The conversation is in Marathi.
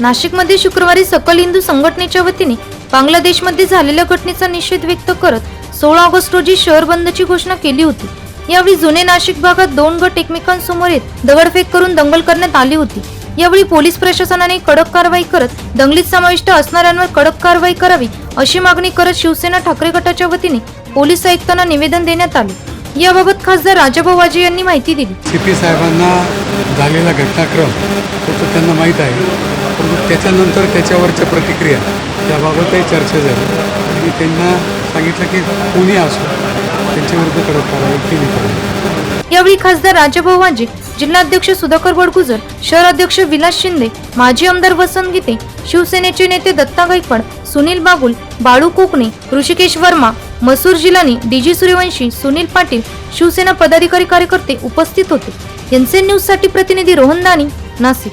नाशिकमध्ये शुक्रवारी सकल हिंदू संघटनेच्या वतीने बांगलादेशमध्ये झालेल्या घटनेचा निषेध व्यक्त करत सोळा ऑगस्ट रोजी शहर बंदची घोषणा केली होती. यावेळी जुने नाशिक भागात दोन गट एकमेकांसमोर येत दगडफेक करून दंगल करण्यात आली होती. यावेळी पोलीस प्रशासनाने कडक कारवाई करत दंगलीत समाविष्ट असणाऱ्यांवर कडक कारवाई करावी अशी मागणी करत शिवसेना ठाकरे गटाच्या वतीने पोलीस आयुक्तांना निवेदन देण्यात आले. याबाबत खासदार राजाभाऊ वाजे यांनी माहिती दिली. सी पी साहेबांना झालेला घटनाक्रम तो त्यांना माहीत आहे. त्याच्यानंतर त्याच्यावरच्या प्रतिक्रिया त्याबाबतही चर्चा झाली. आणि त्यांना सांगितलं की कोणी असो त्यांच्याविरुद्ध कडक कारवाई केली पाहिजे. यावेळी खासदार राजाभाऊ वाजे जिल्हाध्यक्ष सुधाकर बडगुजर शहराध्यक्ष विलास शिंदे माजी आमदार वसंत गीते शिवसेनेचे नेते दत्ता गायकवाड सुनील बागुल बाळू कोकणे ऋषिकेश वर्मा मसूर जिलानी डीजी सूर्यवंशी सुनील पाटील शिवसेना पदाधिकारी कार्यकर्ते उपस्थित होते. एनसीएन न्यूजसाठी प्रतिनिधी रोहन दानी नाशिक.